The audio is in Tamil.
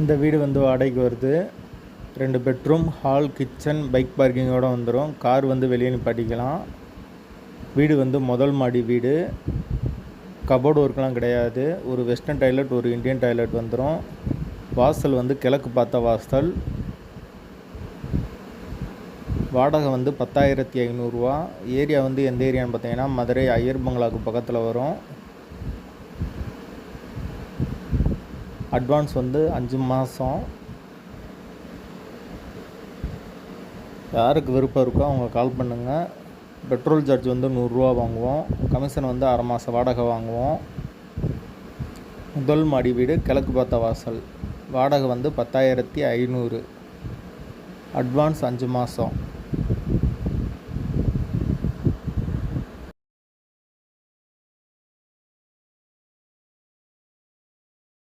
இந்த வீடு வந்து வாடகைக்கு வருது. ரெண்டு பெட்ரூம் ஹால் கிச்சன் பைக் பார்க்கிங்கோடு வந்துடும் கார் வந்து வெளியே நிப்பாட்டிக்கலாம். வீடு வந்து முதல் மாடி வீடு. கபோர்டு ஒர்க்லாம் கிடையாது. ஒரு வெஸ்டர்ன் டாய்லெட் ஒரு இந்தியன் டாய்லெட் வந்துடும் வாசல் வந்து கிழக்கு பார்த்த வாசல். வாடகை வந்து பத்தாயிரத்தி ஐநூறுரூவா ஏரியா வந்து எந்த ஏரியான்னு பார்த்தீங்கன்னா மதுரை ஐயர் பங்களாக்கு பக்கத்தில் வரும். அட்வான்ஸ் வந்து அஞ்சு மாதம் யாருக்கு விருப்பம் இருக்கோ அவங்க கால் பண்ணுங்கள் பெட்ரோல் சார்ஜ் வந்து நூறுரூவா வாங்குவோம். கமிஷன் வந்து அரை மாதம் வாடகை வாங்குவோம். முதல் மாடி வீடு கிழக்கு பார்த்த வாசல். வாடகை வந்து பத்தாயிரத்தி ஐநூறு. அட்வான்ஸ் அஞ்சு மாதம்